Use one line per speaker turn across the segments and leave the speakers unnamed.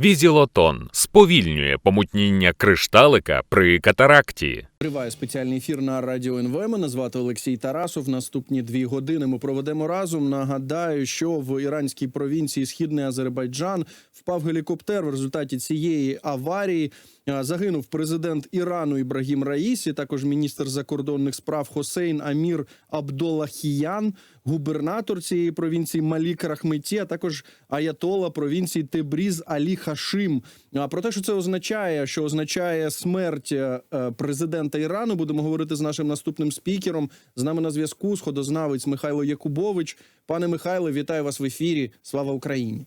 Візілотон сповільнює помутніння кришталика при катаракті.
Триває спеціальний ефір на радіо НВ. Мене звати Олексій Тарасов. Наступні дві години ми проведемо разом. Нагадаю, що в іранській провінції Східний Азербайджан впав гелікоптер. В результаті цієї аварії загинув президент Ірану Ібрагім Раїсі, також міністр закордонних справ Хосейн Амір Абдолахіян, губернатор цієї провінції Малік Рахметі, а також аятола провінції Тебріз Алі Хашим. А про те, що це означає, що означає смерть е, е, президента Ірану, будемо говорити з нашим наступним спікером. З нами на зв'язку сходознавець Михайло Якубович. Пане Михайло, вітаю вас в ефірі. Слава Україні!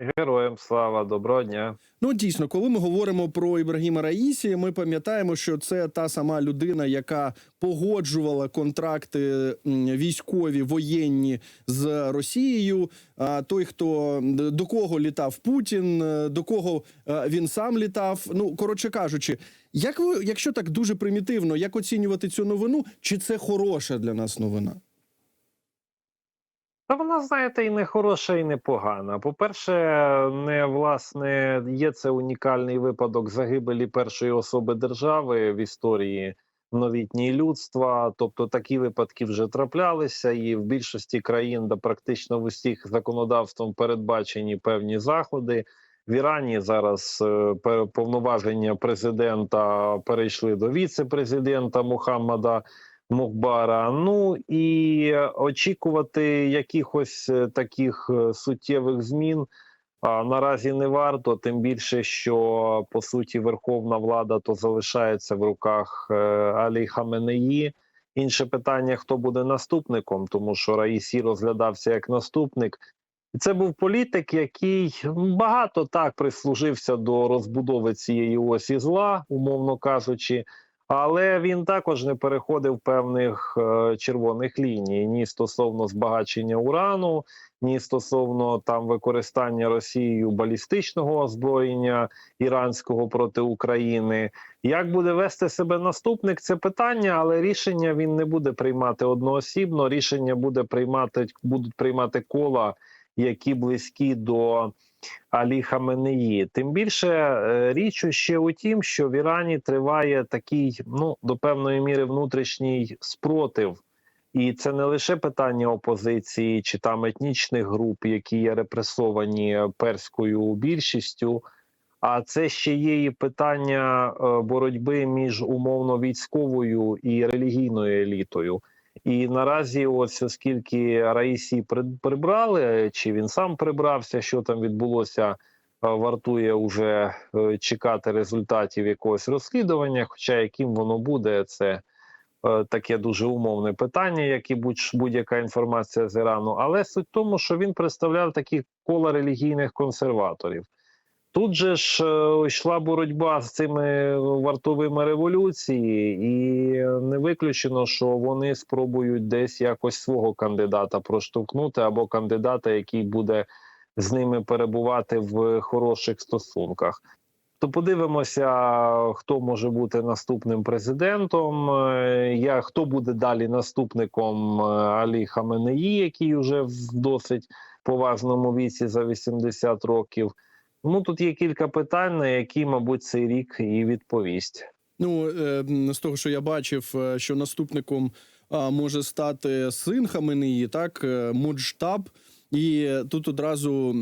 Героям слава, доброго дня.
Ну дійсно, коли ми говоримо про Ібрагіма Раїсі, ми пам'ятаємо, що це та сама людина, яка погоджувала контракти військові воєнні з Росією. А той, хто до кого літав Путін, е, до кого е, він сам літав. Ну коротше кажучи, як ви, якщо так дуже примітивно, як оцінювати цю новину? Чи це хороша для нас новина?
Та вона, знаєте, і не хороша, і не погана. По-перше, не власне є це унікальний випадок загибелі першої особи держави в історії новітньої людства. Тобто такі випадки вже траплялися, і в більшості країн, де практично в усіх законодавством передбачені певні заходи. В Ірані зараз е, повноваження президента перейшли до віце-президента Мухаммада Мухбара. Ну і очікувати якихось е, таких е, суттєвих змін наразі не варто. Тим більше, що по суті верховна влада то залишається в руках е, Алі Хаменеї. Інше питання: хто буде наступником, тому що Раїсі розглядався як наступник. Це був політик, який багато так прислужився до розбудови цієї осі зла, умовно кажучи. Але він також не переходив певних е, червоних ліній ні стосовно збагачення урану, ні стосовно там використання Росією балістичного озброєння іранського проти України. Як буде вести себе наступник? Це питання, але рішення він не буде приймати одноосібно. Рішення буде приймати будуть приймати кола, які близькі до. Алі Хаменеї. Тим більше е, річ ще у тім, що в Ірані триває такий, ну до певної міри, внутрішній спротив. І це не лише питання опозиції чи там етнічних груп, які є репресовані перською більшістю, а це ще є і питання е, боротьби між умовно військовою і релігійною елітою. І наразі, ось оскільки Раїсі при- прибрали, чи він сам прибрався, що там відбулося, е, вартує уже е, чекати результатів якогось розслідування. Хоча яким воно буде, це е, таке дуже умовне питання, як і будь- будь-яка інформація з Ірану. Але суть в тому, що він представляв такі кола релігійних консерваторів. Тут же ж е, йшла боротьба з цими вартовими революції, і не виключено, що вони спробують десь якось свого кандидата проштовхнути, або кандидата, який буде з ними перебувати в хороших стосунках. То подивимося, хто може бути наступним президентом. е, Я хто буде далі наступником е, Алі Хаменеї, який вже в досить поважному віці за 80 років. Ну тут є кілька питань, на які, мабуть, цей рік і відповість.
Ну е, з того, що я бачив, е, що наступником може стати син Хаменеї, так е, Муджтаб. І тут одразу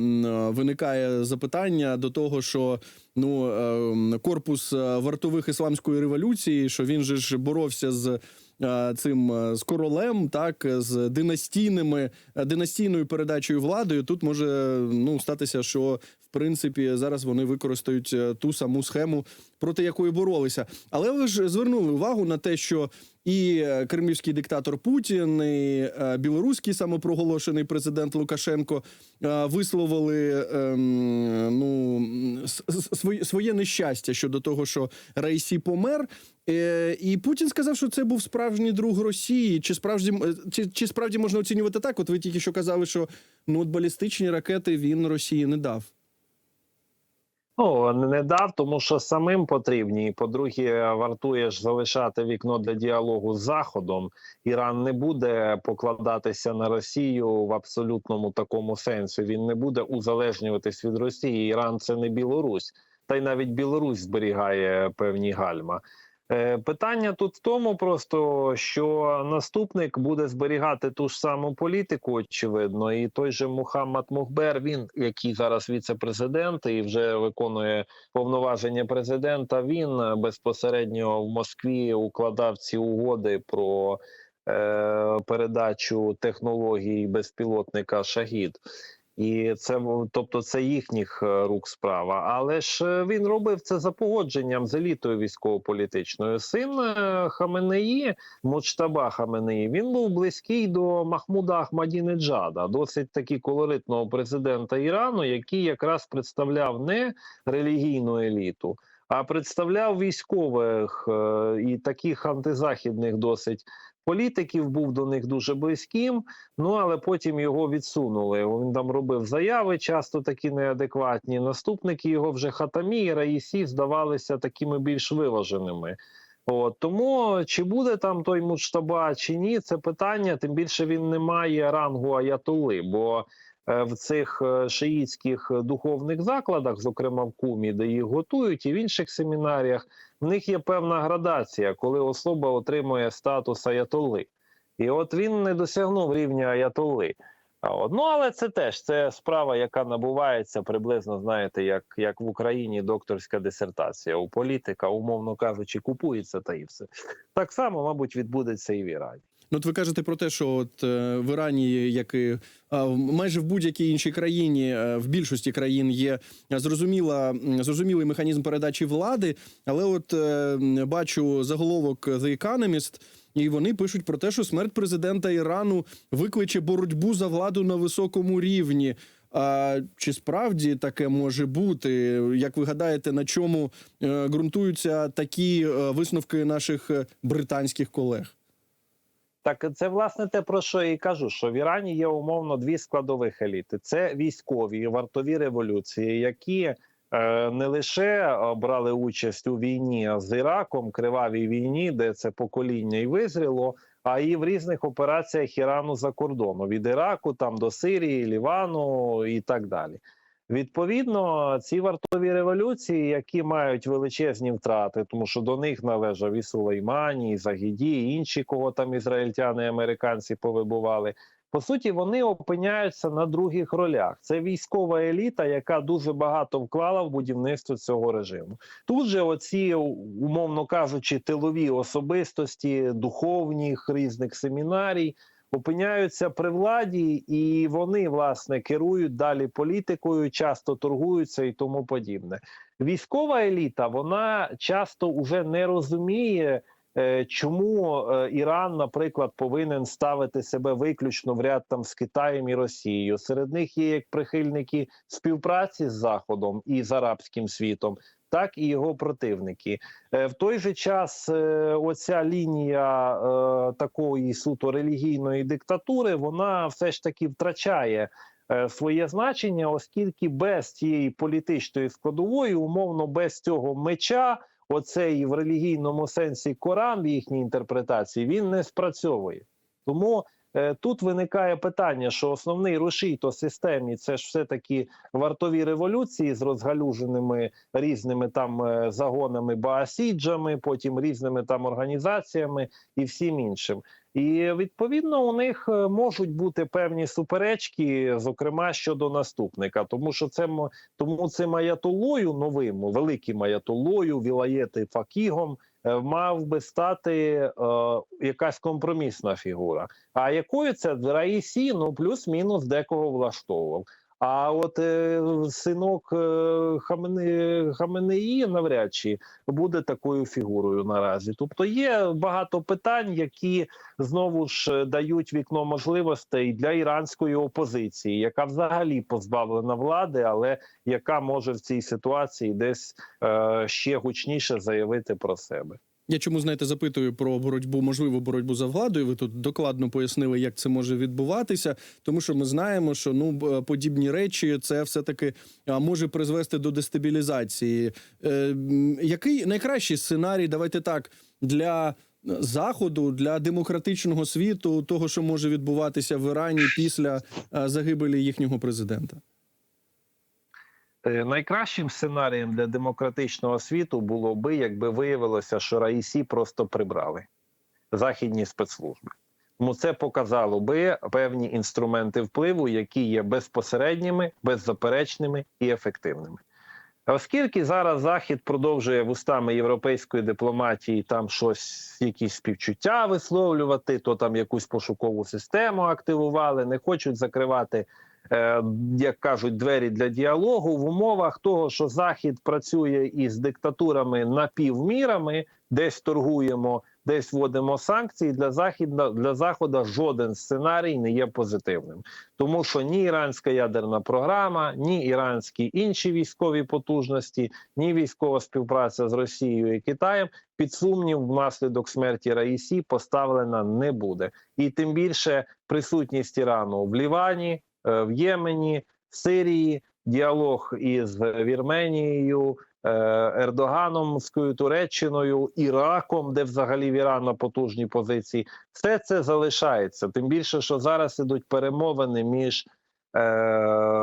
виникає запитання до того, що ну корпус вартових ісламської революції, що він же ж боровся з цим з королем, так з династійними династійною передачею владою. Тут може ну статися, що принципі зараз вони використають е, ту саму схему, проти якої боролися. Але ви ж звернули увагу на те, що і е, кремлівський диктатор Путін, і е, білоруський самопроголошений президент Лукашенко висловили ем, ну своє, своє нещастя щодо того, що Раїсі помер. І Путін сказав, що це був справжній друг Росії. Чи справді чи, чи справді можна оцінювати так? От ви тільки що казали, що ну от балістичні ракети він Росії не дав.
Ну не дав, тому що самим потрібні. І по-друге, вартує ж залишати вікно для діалогу з Заходом. Іран не буде покладатися на Росію в абсолютному такому сенсі. Він не буде узалежнюватись від Росії. Іран це не Білорусь, та й навіть Білорусь зберігає певні гальма. Е, Питання тут в тому, просто що наступник буде зберігати ту ж саму політику, очевидно, і той же Мухаммад Мухбер, він який зараз віце-президент і вже виконує повноваження президента. Він безпосередньо в Москві укладав ці угоди про е, передачу технологій безпілотника Шахід. І це тобто це їхніх е, рук справа. Але ж е, він робив це за погодженням з елітою військово-політичною. Син е, Хаменеї, Муджтаба Хаменеї, він був близький до Махмуда Ахмадінеджада, досить таки колоритного президента Ірану, який якраз представляв не релігійну еліту, а представляв військових і таких антизахідних досить політиків. Був до них дуже близьким. Ну але потім його відсунули. Він там робив заяви, часто такі неадекватні. Наступники його вже Хатамі і Раїсі здавалися такими більш виваженими. От тому чи буде там той муштаба чи ні, це питання. Тим більше він не має рангу аятоли, бо в цих е, шиїтських духовних закладах, зокрема в Кумі, де їх готують, і в інших семінаріях, в них є певна градація, коли особа отримує статус аятоли. І от він не досягнув рівня аятоли. Ну але це теж це справа, яка набувається приблизно, знаєте, як, як в Україні докторська дисертація. У політика, умовно кажучи, купується та і все. Так само, мабуть, відбудеться і в Ірані.
Ну, от ви кажете про те, що от е, в Ірані, як і майже в будь-якій іншій країні, е, в більшості країн є зрозуміла зрозумілий механізм передачі влади. Але от е, бачу заголовок The Economist, і вони пишуть про те, що смерть президента Ірану викличе боротьбу за владу на високому рівні. А чи справді таке може бути? Як ви гадаєте, на чому ґрунтуються такі висновки наших британських колег?
Так це власне те про що я і кажу, що в Ірані є умовно дві складових еліти: це військові вартові революції, які е, не лише е, брали участь у війні з Іраком, кривавій війні, де це покоління і визріло, а і в різних операціях Ірану за кордону від Іраку там до Сирії, Лівану і так далі. Відповідно, ці вартові революції, які мають величезні втрати, тому що до них належав і Сулеймані, і Загіді, і інші, кого там ізраїльтяни і американці повибували. По суті, вони опиняються на других ролях. Це військова еліта, яка дуже багато вклала в будівництво цього режиму. Тут же, оці, умовно кажучи, тилові особистості, духовних різних семінарій опиняються при владі, і вони власне керують далі політикою, часто торгуються і тому подібне. Військова еліта вона часто вже не розуміє. е, Чому е, Іран, наприклад, повинен ставити себе виключно в ряд там з Китаєм і Росією? Серед них є як прихильники співпраці з Заходом і з арабським світом, так і його противники. Е, В той же час е, оця лінія е, такої суто релігійної диктатури, вона все ж таки втрачає своє значення, оскільки без цієї політичної складової, умовно, без цього меча, оцей в релігійному сенсі Коран в їхній інтерпретації, він не спрацьовує. Тому тут виникає питання, що основний рушій то системі це ж все таки вартові революції з розгалюженими різними там е, загонами баасіджами, потім різними там організаціями і всім іншим. І відповідно у них е, можуть бути певні суперечки, зокрема щодо наступника, тому що це тому цим аятолою новим, великим аятолою, вілаєти факігом, е, мав би стати е, якась компромісна фігура. А якою це Раїсі, ну плюс-мінус декого влаштовував. А от е, синок е, Хамене, Хаменеї навряд чи буде такою фігурою наразі. Тобто є багато питань, які знову ж дають вікно можливостей для іранської опозиції, яка взагалі позбавлена влади, але яка може в цій ситуації десь е, ще гучніше заявити про себе.
Я чому знаєте, запитую про боротьбу, можливу боротьбу за владою. Ви тут докладно пояснили, як це може відбуватися, тому що ми знаємо, що ну подібні речі це все таки може призвести до дестабілізації. Е, який найкращий сценарій? Давайте так для заходу, для демократичного світу, того, що може відбуватися в Ірані після е, загибелі їхнього президента.
Е, Найкращим сценарієм для демократичного світу було би, якби виявилося, що Раїсі просто прибрали західні спецслужби. Тому це показало би певні інструменти впливу, які є безпосередніми, беззаперечними і ефективними. Оскільки зараз Захід продовжує вустами європейської дипломатії там щось, якісь співчуття висловлювати, то там якусь пошукову систему активували, не хочуть закривати як кажуть, двері для діалогу в умовах того, що Захід працює із диктатурами напівмірами, десь торгуємо, десь вводимо санкції. Для західна для заходу жоден сценарій не є позитивним, тому що ні іранська ядерна програма, ні іранські інші військові потужності, ні військова співпраця з Росією і Китаєм під сумнів внаслідок смерті Раїсі поставлена не буде, і тим більше присутність Ірану в Лівані е, в Ємені, в Сирії, діалог із Вірменією, е, Ердогаnomською Туреччиною, Іраком, де взагалі в Ірана потужні позиції, все це залишається. Тим більше, що зараз ідуть перемовини між е,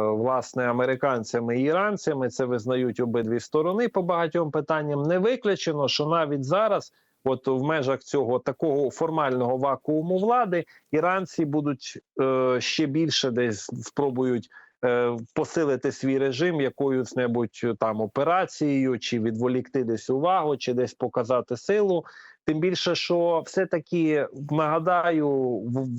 власне американцями і іранцями. Це визнають обидві сторони по багатьом питанням. Не виключено, що навіть зараз. От в межах цього такого формального вакууму влади іранці будуть е, ще більше десь спробують е, посилити свій режим якоюсь небудь е, там операцією, чи відволікти десь увагу, чи десь показати силу. Тим більше, що все таки нагадаю,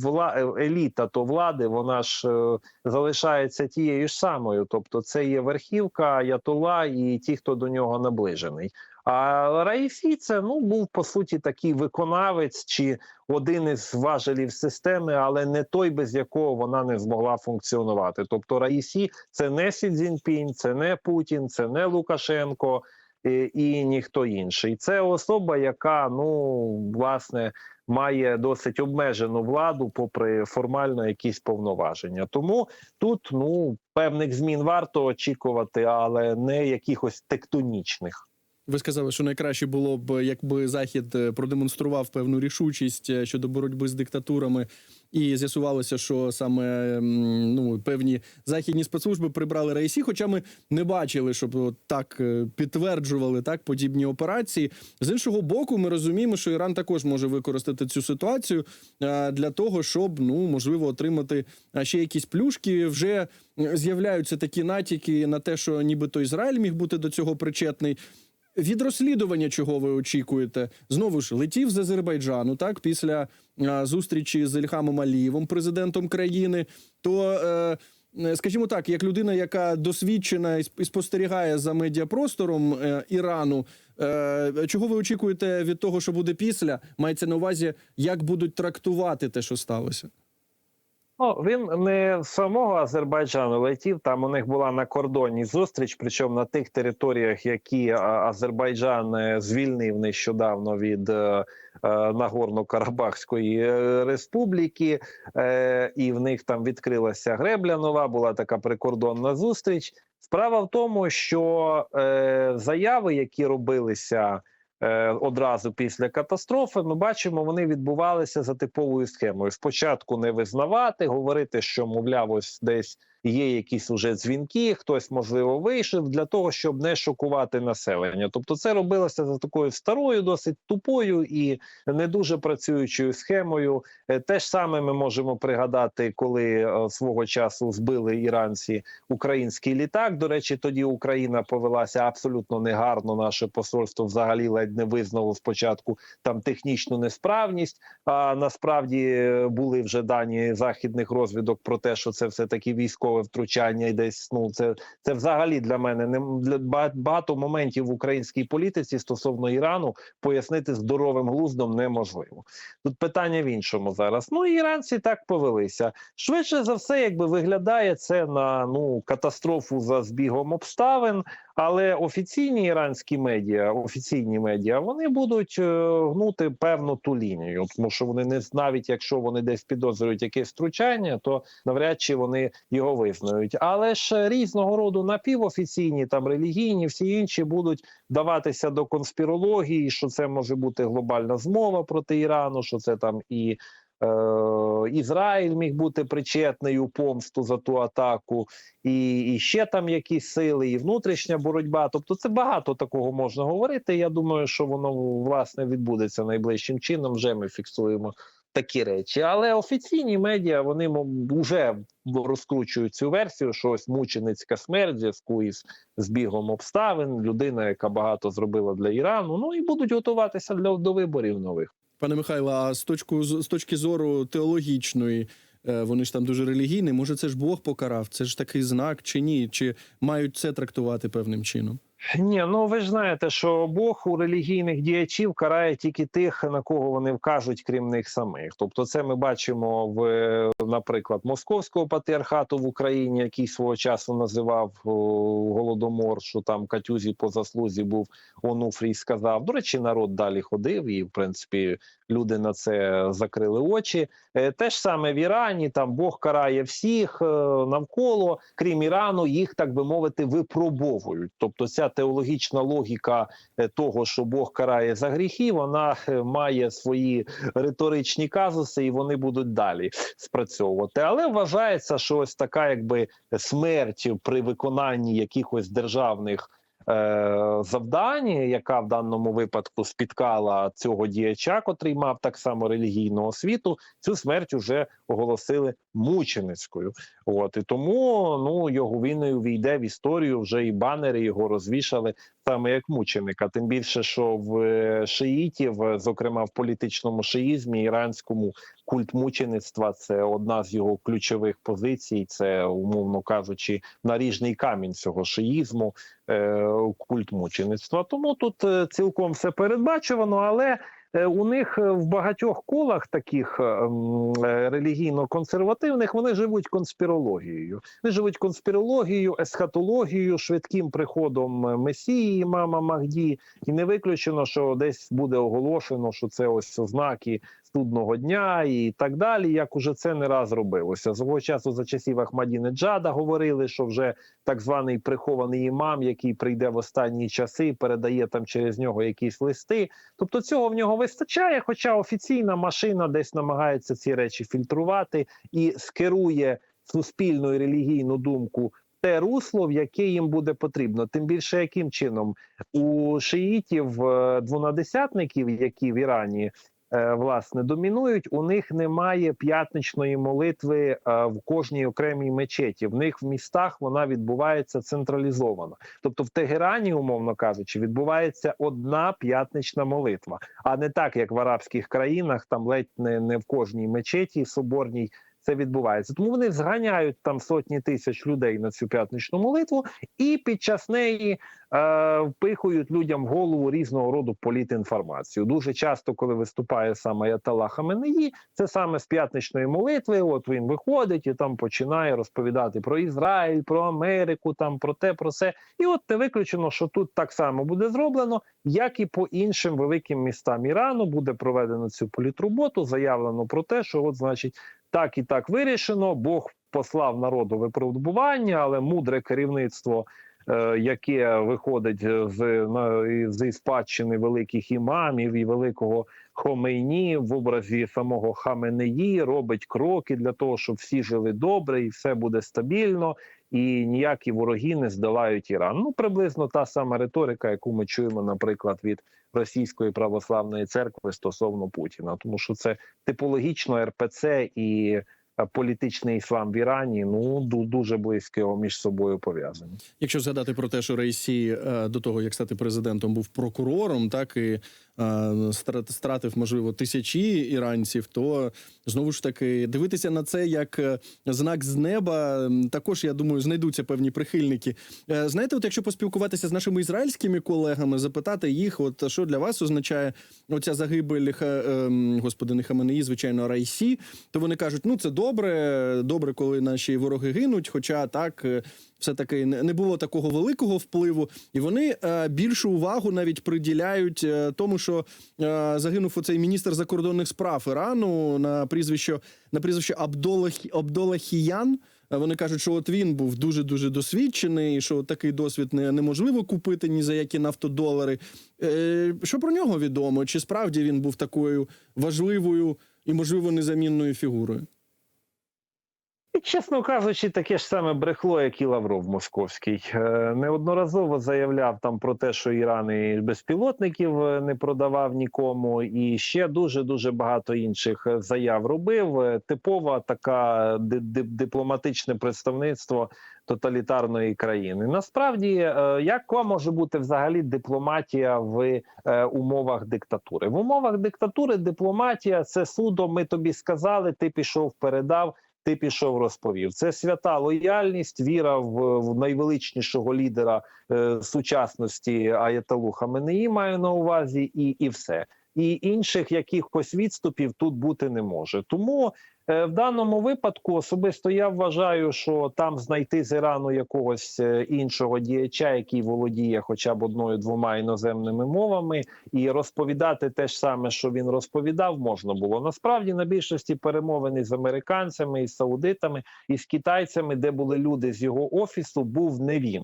вла еліта то влади, вона ж е, залишається тією ж самою. Тобто, це є верхівка, аятола і ті, хто до нього наближений. А Раїсі це ну був по суті такий виконавець чи один із важелів системи, але не той, без якого вона не змогла функціонувати. Тобто Раїсі це не Сі Цзіньпінь, це не Путін, це не Лукашенко і, і ніхто інший. Це особа, яка ну власне має досить обмежену владу, попри формально якісь повноваження. Тому тут ну певних змін варто очікувати, але не якихось тектонічних.
Ви сказали, що найкраще було б, якби Захід е, продемонстрував певну рішучість е, щодо боротьби з диктатурами, і з'ясувалося, що саме ну певні західні спецслужби прибрали Раїсі, хоча ми не бачили, щоб так е, підтверджували так подібні операції. З іншого боку, ми розуміємо, що Іран також може використати цю ситуацію для того, щоб ну можливо отримати ще якісь плюшки. Вже з'являються такі натяки на те, що нібито Ізраїль міг бути до цього причетний. Від розслідування, чого ви очікуєте, знову ж летів з Азербайджану, так після а, зустрічі з Ільхамом Алієвим, президентом країни. То, е, е, скажімо так, як людина, яка досвідчена і спостерігає за медіапростором е, Ірану, е, чого ви очікуєте від того, що буде після? Мається на увазі, як будуть трактувати те, що сталося?
Ну, він не з самого Азербайджану летів. Там у них була на кордоні зустріч, причому на тих територіях, які Азербайджан е, звільнив нещодавно від е, е, Нагорно-Карабахської республіки, і в них там відкрилася гребля нова. Була така прикордонна зустріч. Справа в тому, що заяви, які робилися. Е, Одразу після катастрофи ми бачимо, вони відбувалися за типовою схемою. Спочатку не визнавати, говорити, що мовляв, ось десь є якісь уже дзвінки, хтось можливо вийшов для того, щоб не шокувати населення. Тобто, це робилося за такою старою, досить тупою і не дуже працюючою схемою. Е, Те ж саме ми можемо пригадати, коли е, свого часу збили іранці український літак. До речі, тоді Україна повелася абсолютно негарно. Наше посольство взагалі ледь не визнало спочатку там технічну несправність. А насправді е, були вже дані західних розвідок про те, що це все таки військове втручання, і десь ну це це взагалі для мене не для ба- багато моментів в українській політиці стосовно Ірану пояснити здоровим глуздом неможливо. Тут питання в іншому зараз. Ну іранці так повелися. Швидше за все, якби виглядає це на ну катастрофу за збігом обставин. Але офіційні іранські медіа, офіційні медіа, вони будуть е, гнути певну ту лінію, тому що вони не навіть якщо вони десь підозрюють якесь втручання, то навряд чи вони його визнають. Але ж різного роду напівофіційні, там релігійні, всі інші будуть вдаватися до конспірології, що це може бути глобальна змова проти Ірану, що це там і. Е, Ізраїль міг бути причетний у помсту за ту атаку, і, і ще там якісь сили, і внутрішня боротьба. Тобто, це багато такого можна говорити. Я думаю, що воно власне відбудеться найближчим чином. Вже ми фіксуємо такі речі. Але офіційні медіа вони вже розкручують цю версію, що ось мученицька смерть зв'язку із збігом обставин, людина, яка багато зробила для Ірану. Ну і будуть готуватися для до виборів нових.
Пане Михайло, а з точку з точки зору теологічної, е, вони ж там дуже релігійні. Може, це ж Бог покарав? Це ж такий знак чи ні? Чи мають це трактувати певним чином?
Ні, ну ви ж знаєте, що Бог у релігійних діячів карає тільки тих, на кого вони вкажуть, крім них самих. Тобто, це ми бачимо в, наприклад, московського патріархату в Україні, який свого часу називав голодомор, що там Катюзі по заслузі був Онуфрій сказав. До речі, народ далі ходив, і в принципі люди на це закрили очі. Е, Те ж саме в Ірані, там Бог карає всіх е, навколо, крім Ірану, їх так би мовити, випробовують. Тобто, ця теологічна логіка е, того, що Бог карає за гріхи, вона е, має свої риторичні казуси, і вони будуть далі спрацьовувати. Але вважається, що ось така, якби смерть при виконанні якихось державних. Е, Завдання, яка в даному випадку спіткала цього діяча, котрий мав так само релігійну освіту, цю смерть уже оголосили мученицькою. От і тому ну його він війде в історію. Вже і банери його розвішали саме як мученика. Тим більше, що в е, шиїтів, е, зокрема в політичному шиїзмі, іранському культ мучеництва це одна з його ключових позицій. Це умовно кажучи, наріжний камінь цього шиїзму, е, культ мучеництва. Тому тут цілком все передбачувано, але. Е, У них е, в багатьох колах таких е, релігійно-консервативних вони живуть конспірологією. Вони живуть конспірологією, есхатологією, швидким приходом месії, мама Магді, і не виключено, що десь буде оголошено, що це ось ознаки судного дня і так далі. Як уже це не раз робилося. Свого часу за часів Ахмадінеджада говорили, що вже так званий прихований імам, який прийде в останні часи, передає там через нього якісь листи. Тобто цього в нього вистачає. Хоча офіційна машина десь намагається ці речі фільтрувати і скерує суспільну і релігійну думку. Те русло, в яке їм буде потрібно, тим більше яким чином у шиїтів е, двонадесятників, які в Ірані власне домінують, у них немає п'ятничної молитви е, в кожній окремій мечеті. В них в містах вона відбувається централізовано. Тобто в Тегерані, умовно кажучи, відбувається одна п'ятнична молитва, а не так, як в арабських країнах, там ледь не, не в кожній мечеті соборній. Це відбувається, тому вони зганяють там сотні тисяч людей на цю п'ятничну молитву, і під час неї е, впихують людям в голову різного роду політінформацію. Дуже часто, коли виступає саме Аятолла Хаменеї, це саме з п'ятничної молитви. От він виходить і там починає розповідати про Ізраїль, про Америку, там про те, про це. І от не виключено, що тут так само буде зроблено, як і по іншим великим містам Ірану буде проведено цю політроботу. Заявлено про те, що от, значить, так і так вирішено. Бог послав народу випробування, але мудре керівництво, е, яке виходить з, зі спадщини великих імамів і великого Хомейні в образі самого Хаменеї, робить кроки для того, щоб всі жили добре і все буде стабільно. І ніякі вороги не здолають Іран. Ну приблизно та сама риторика, яку ми чуємо, наприклад, від російської православної церкви стосовно Путіна, тому що це типологічно РПЦ і е, політичний іслам в Ірані ну дуже близько між собою пов'язані.
Якщо згадати про те, що Рейсі е, до того, як стати президентом, був прокурором, так і стратив, можливо, тисячі іранців, то знову ж таки дивитися на це як е, знак з неба. Також я думаю, знайдуться певні прихильники. Е, Знаєте, от якщо поспілкуватися з нашими ізраїльськими колегами, запитати їх, от що для вас означає оця загибель ха- господи, не Хаменеї, звичайно, Райсі, то вони кажуть: ну це добре, добре, коли наші вороги гинуть. Хоча так е, все таки не було такого великого впливу, і вони е, більшу увагу навіть приділяють е, тому, що е, загинув оцей міністр закордонних справ Ірану на прізвище на прізвище Абдола Хі- Абдола Хіян. Е, Вони кажуть, що от він був дуже дуже досвідчений, що такий досвід не, неможливо купити ні за які нафтодолари. Е, що про нього відомо? Чи справді він був такою важливою і можливо незамінною фігурою?
Чесно кажучи, таке ж саме брехло, як і Лавров Московський. Е, Неодноразово заявляв там про те, що Іран і безпілотників е, не продавав нікому, і ще дуже дуже багато інших е, заяв робив. Типова така ди- ди- дипломатичне представництво тоталітарної країни. Насправді, яка може бути взагалі дипломатія в умовах диктатури? В умовах диктатури дипломатія це судом. Ми тобі сказали, ти пішов, передав ти пішов, розповів. Це свята лояльність, віра в, в найвеличнішого лідера е, сучасності Аяталу Хаменеї маю на увазі, і, і все. І інших якихось відступів тут бути не може. Тому в даному випадку особисто я вважаю, що там знайти з Ірану якогось е, іншого діяча, який володіє хоча б одною-двома іноземними мовами, і розповідати те ж саме, що він розповідав, можна було. Насправді на більшості перемовини з американцями, із саудитами, і з китайцями, де були люди з його офісу, був не він.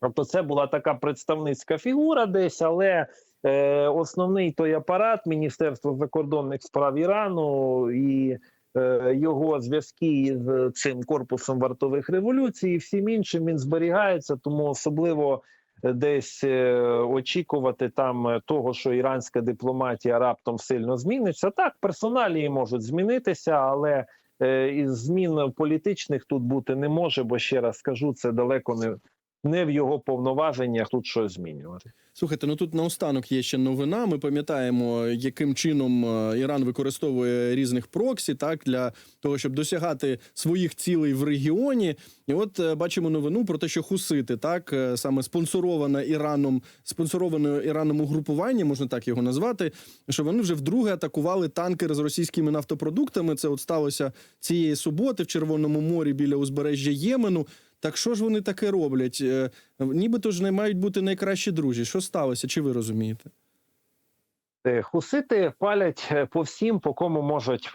Тобто, це була така представницька фігура десь, але е, основний той апарат Міністерства закордонних справ Ірану і е, його зв'язки з цим корпусом вартових революцій і всім іншим він зберігається, тому особливо е, десь очікувати там того, що іранська дипломатія раптом сильно зміниться. Так, персоналії можуть змінитися, але із змін політичних тут бути не може, бо ще раз скажу, це далеко не. Не в його повноваженнях тут щось змінювати.
Слухайте, ну тут наостанок є ще новина. Ми пам'ятаємо, яким чином е, Іран використовує різних проксі, так для того, щоб досягати своїх цілей в регіоні. І от е, бачимо новину про те, що хусити, так е, саме спонсороване Іраном, спонсороване Іраном угрупування, можна так його назвати. Що вони вже вдруге атакували танкер з російськими нафтопродуктами. Це от сталося цієї суботи в Червоному морі біля узбережжя Ємену. Так що ж вони таке роблять? Е, Нібито ж не мають бути найкращі друзі. Що сталося? Чи ви розумієте?
Е, Хусити палять е, по всім, по кому можуть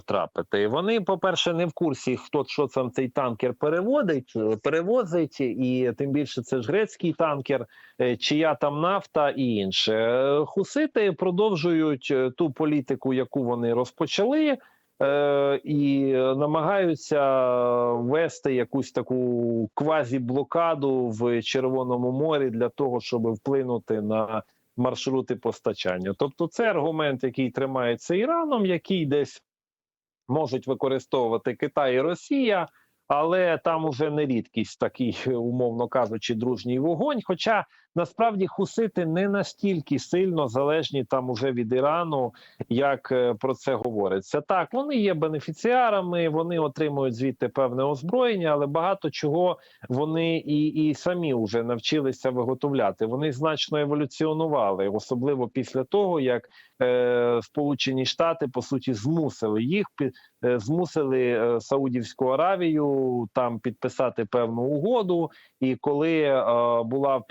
втрапити. Вони, по-перше, не в курсі, хто що там цей танкер переводить, перевозить, і тим більше це ж грецький танкер, чия там нафта і інше. Хусити продовжують ту політику, яку вони розпочали. Е, І намагаються вести якусь таку квазі-блокаду в Червоному морі для того, щоб вплинути на маршрути постачання. Тобто, це аргумент, який тримається Іраном, який десь можуть використовувати Китай і Росія, але там уже не рідкість такий, умовно кажучи, дружній вогонь. Хоча насправді хусити не настільки сильно залежні там уже від Ірану, як е, про це говориться. Так, вони є бенефіціарами, вони отримують звідти певне озброєння, але багато чого вони і, і самі вже навчилися виготовляти. Вони значно еволюціонували, особливо після того, як е, Сполучені Штати по суті змусили їх пі- е, змусили е, Саудівську Аравію там підписати певну угоду. І коли е, була в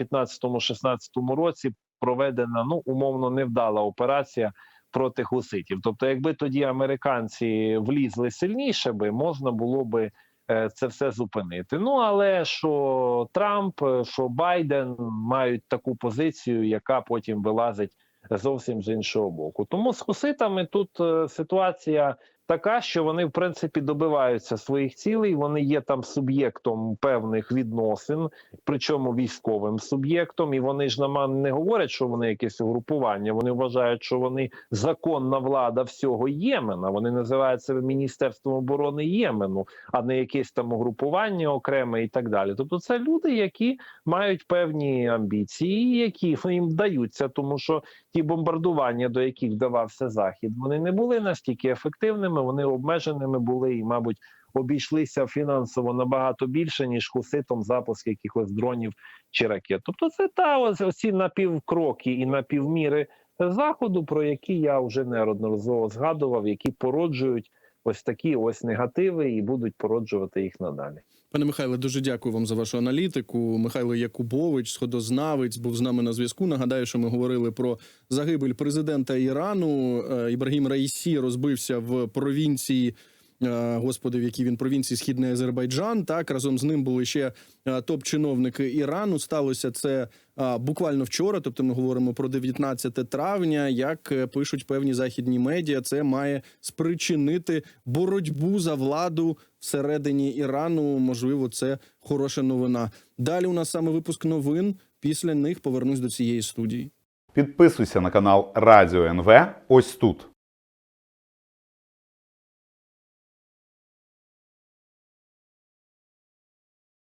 15-16 році проведена ну умовно невдала операція проти хуситів. Тобто, якби тоді американці влізли сильніше, би можна було би е, це все зупинити. Ну але що Трамп, що Байден мають таку позицію, яка потім вилазить зовсім з іншого боку. Тому з хуситами тут е, ситуація така, що вони в принципі добиваються своїх цілей. Вони є там суб'єктом певних відносин, причому військовим суб'єктом. І вони ж нама не говорять, що вони якесь угрупування. Вони вважають, що вони законна влада всього Ємена. Вони називають себе Міністерством оборони Ємену, а не якесь там угрупування окреме і так далі. Тобто, це люди, які мають певні амбіції, які їм вдаються, тому що ті бомбардування, до яких вдавався захід, вони не були настільки ефективними, вони обмеженими були і, мабуть, обійшлися фінансово набагато більше ніж хуситом запуск якихось дронів чи ракет. Тобто, це та ось оці напівкроки і напівміри заходу, про які я вже неодноразово згадував, які породжують ось такі ось негативи і будуть породжувати їх надалі.
Пане Михайле, дуже дякую вам за вашу аналітику. Михайло Якубович, сходознавець, був з нами на зв'язку. Нагадаю, що ми говорили про загибель президента Ірану. Е, Ібрагім Раїсі розбився в провінції. Е, Господи, в якій він провінції Східний Азербайджан. Так разом з ним були ще е, топ-чиновники Ірану. Сталося це е, буквально вчора. Тобто, ми говоримо про 19 травня. Як пишуть певні західні медіа, це має спричинити боротьбу за владу всередині Ірану. Можливо, це хороша новина. Далі у нас саме випуск новин. Після них повернусь до цієї студії.
Підписуйся на канал Радіо НВ ось тут.